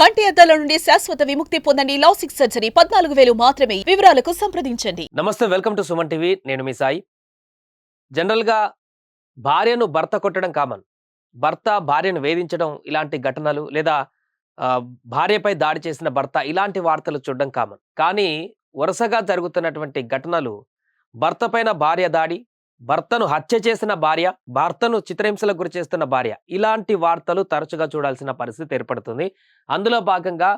కంటి అద్దాల నుండి శాశ్వత విముక్తి పొందండి లాసిక్ సర్జరీ. పద్నాలుగు వేలు మాత్రమే. వివరాలకు సంప్రదించండి. నమస్తే వెల్కమ్ టు సుమన్ టీవీ. నేను మీ సాయి. జనరల్గా భార్యను భర్త కొట్టడం కామన్. భర్త భార్యను వేధించడం ఇలాంటి ఘటనలు లేదా భార్యపై దాడి చేసిన భర్త ఇలాంటి వార్తలు చూడడం కామన్. కానీ వరుసగా జరుగుతున్నటువంటి ఘటనలు భర్త పైన భార్య దాడి భర్తను హత్య చేసిన భార్య భర్తను చిత్రహింసలకు గురి చేస్తున్న భార్య. ఇలాంటి వార్తలు తరచుగా చూడాల్సిన పరిస్థితి ఏర్పడుతుంది. అందులో భాగంగా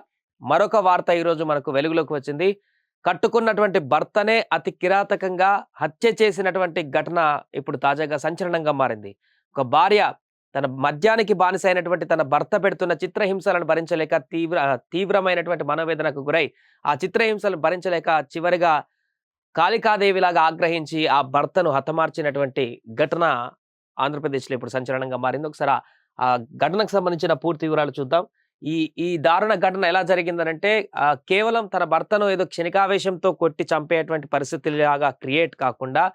మరొక వార్త ఈరోజు మనకు వెలుగులోకి వచ్చింది. కట్టుకున్నటువంటి భర్తనే అతి కిరాతకంగా హత్య చేసినటువంటి ఘటన ఇప్పుడు తాజాగా సంచలనంగా మారింది. ఒక భార్య తన మద్యానికి బానిసైనటువంటి తన భర్త పెడుతున్న చిత్రహింసలను భరించలేక తీవ్ర తీవ్రమైనటువంటి మనోవేదనకు గురై ఆ చిత్రహింసలను భరించలేక చివరిగా కాళికాదేవిలాగా ఆగ్రహించి ఆ భర్తను హతమార్చినటువంటి ఘటన ఆంధ్రప్రదేశ్లో ఇప్పుడు సంచలనంగా మారింది. ఒకసారి ఆ- ఘటనకు సంబంధించిన పూర్తి వివరాలు చూద్దాం. ఈ ఈ దారుణ ఘటన ఎలా జరిగిందనంటే కేవలం తన భర్తను ఏదో క్షణికావేశంతో కొట్టి చంపేటువంటి పరిస్థితులాగా క్రియేట్ కాకుండా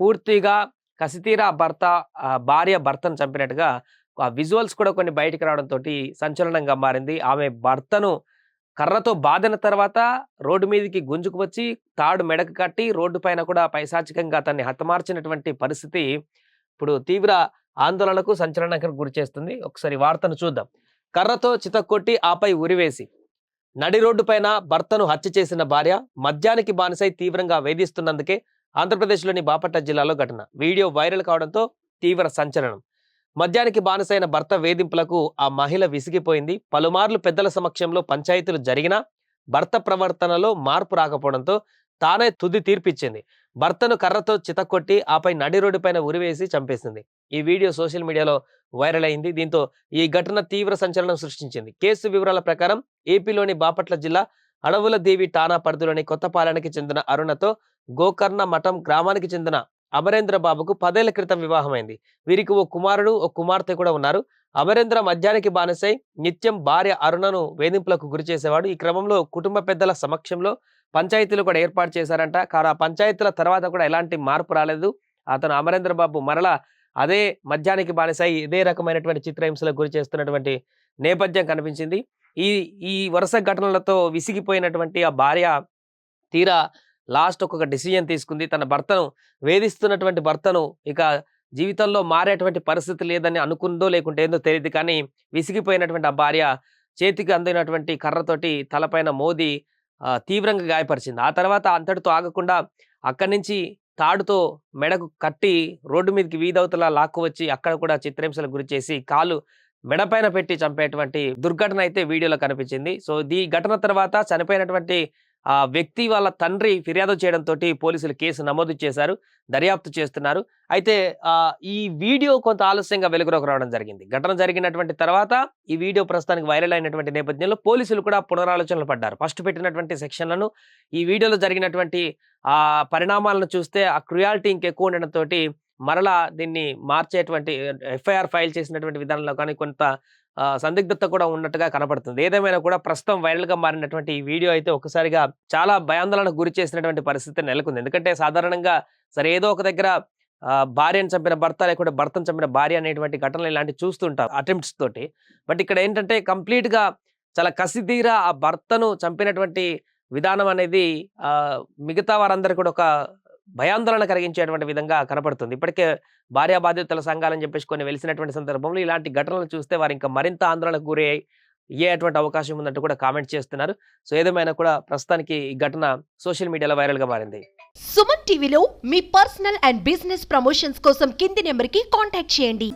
పూర్తిగా కసితీరా భర్త భార్య భర్తను చంపినట్టుగా ఆ విజువల్స్ కూడా కొన్ని బయటికి రావడంతో సంచలనంగా మారింది. ఆమె భర్తను కర్రతో బాధిన తర్వాత రోడ్డు మీదకి గుంజుకు వచ్చి తాడు మెడకు కట్టి రోడ్డు పైన కూడా పైశాచికంగా అతన్ని హతమార్చినటువంటి పరిస్థితి ఇప్పుడు తీవ్ర ఆందోళనకు సంచలనానికి గురి చేస్తుంది. ఒకసారి వార్తను చూద్దాం. కర్రతో చితక్కొట్టి ఆపై ఉరివేసి. నడి రోడ్డు పైన భర్తను హత్య చేసిన భార్య మద్యానికి బానిసై తీవ్రంగా వేధిస్తున్నందుకే ఆంధ్రప్రదేశ్లోని బాపట్ల జిల్లాలో ఘటన. వీడియో వైరల్ కావడంతో తీవ్ర సంచలనం. మద్యానికి బానిసైన భర్త వేధింపులకు ఆ మహిళ విసిగిపోయింది. పలుమార్లు పెద్దల సమక్షంలో పంచాయతీలు జరిగినా భర్త ప్రవర్తనలో మార్పు రాకపోవడంతో తానే తుది తీర్పిచ్చింది. భర్తను కర్రతో చితక్కొట్టి ఆపై నడి రోడ్డు పైన ఉరివేసి చంపేసింది. ఈ వీడియో సోషల్ మీడియాలో వైరల్ అయింది. దీంతో ఈ ఘటన తీవ్ర సంచలనం సృష్టించింది. కేసు వివరాల ప్రకారం ఏపీలోని బాపట్ల జిల్లా అడవుల దేవి టానా పరిధిలోని కొత్తపాలెనికి చెందిన అరుణతో గోకర్ణ మఠం గ్రామానికి చెందిన అమరేంద్ర బాబుకు పదేళ్ళ క్రితం వివాహమైంది. వీరికి ఓ కుమారుడు ఓ కుమార్తె కూడా ఉన్నారు. అమరేంద్ర మద్యానికి బానిసై నిత్యం భార్య అరుణను వేధింపులకు గురి చేసేవాడు. ఈ క్రమంలో కుటుంబ పెద్దల సమక్షంలో పంచాయతీలు కూడా ఏర్పాటు చేశారంట. కానీ ఆ పంచాయతీల తర్వాత కూడా ఎలాంటి మార్పు రాలేదు. అతను అమరేంద్ర బాబు మరలా అదే మద్యానికి బానిసై ఇదే రకమైనటువంటి చిత్రహింసలకు గురి చేస్తున్నటువంటి నేపథ్యం కనిపించింది. ఈ ఈ వరుస ఘటనలతో విసిగిపోయినటువంటి ఆ భార్య తీరా లాస్ట్ ఒక డిసిజన్ తీసుకుంది. తన భర్తను వేధిస్తున్నటువంటి భర్తను ఇక జీవితంలో మారేటువంటి పరిస్థితి లేదని అనుకుందో లేకుంటే ఏందో తెలియదు కానీ విసిగిపోయినటువంటి ఆ భార్య చేతికి అందినటువంటి కర్రతోటి తలపైన మోది తీవ్రంగా గాయపరిచింది. ఆ తర్వాత అంతటితో ఆగకుండా అక్కడి నుంచి తాడుతో మెడకు కట్టి రోడ్డు మీదకి వీధవతల లాక్కు వచ్చి అక్కడ కూడా చిత్రహింసలకు గురి చేసి కాలు మెడపైన పెట్టి చంపేటువంటి దుర్ఘటన అయితే వీడియోలో కనిపించింది. సో ఈ ఘటన తర్వాత చనిపోయినటువంటి ఆ వ్యక్తి వాళ్ళ తండ్రి ఫిర్యాదు చేయడంతో పోలీసులు కేసు నమోదు చేశారు దర్యాప్తు చేస్తున్నారు. అయితే ఈ వీడియో కొంత ఆలస్యంగా వెలుగులోకి రావడం జరిగింది. ఘటన జరిగినటువంటి తర్వాత ఈ వీడియో ప్రస్తుతానికి వైరల్ అయినటువంటి నేపథ్యంలో పోలీసులు కూడా పునరాలోచనలు పడ్డారు. ఫస్ట్ పెట్టినటువంటి సెక్షన్లను ఈ వీడియోలో జరిగినటువంటి ఆ పరిణామాలను చూస్తే ఆ క్రుయాలిటీ ఇంకెక్కువ ఉండడంతో మరలా దీన్ని మార్చేటువంటి ఎఫ్ఐఆర్ ఫైల్ చేసినటువంటి విధానంలో కానీ కొంత సందిగ్ధత కూడా ఉన్నట్టుగా కనపడుతుంది. ఏదేమైనా కూడా ప్రస్తుతం వైరల్గా మారినటువంటి ఈ వీడియో అయితే ఒకసారిగా చాలా భయాందోళనకు గురి చేసినటువంటి పరిస్థితి నెలకొంది. ఎందుకంటే సాధారణంగా సరే ఏదో ఒక దగ్గర భార్యను చంపిన భర్త లేకుంటే భర్తను చంపిన భార్య అనేటువంటి ఘటనలు ఇలాంటివి చూస్తుంటారు అటెంప్ట్స్ తోటి. బట్ ఇక్కడ ఏంటంటే కంప్లీట్గా చాలా కసిదీరా ఆ భర్తను చంపినటువంటి విధానం అనేది మిగతా వారందరూ కూడా ఒక భయాందోళన కలిగించేటువంటి విధంగా కనపడుతుంది. ఇప్పటికే భార్యా బాధ్యతల సంఘాలని చెప్పేసి కొన్ని వెలిసినటువంటి సందర్భంలో ఇలాంటి ఘటనలు చూస్తే వారు ఇంకా మరింత ఆందోళనకు గురి అయ్యేటువంటి అవకాశం ఉందంటూ కూడా కామెంట్ చేస్తున్నారు. సో ఏదేమైనా కూడా ప్రస్తుతానికి ఈ ఘటన సోషల్ మీడియాలో వైరల్గా మారింది. సుమన్ టీవీలో మీ పర్సనల్ అండ్ బిజినెస్ ప్రమోషన్స్ కోసం కింది నెంబర్కి కాంటాక్ట్ చేయండి.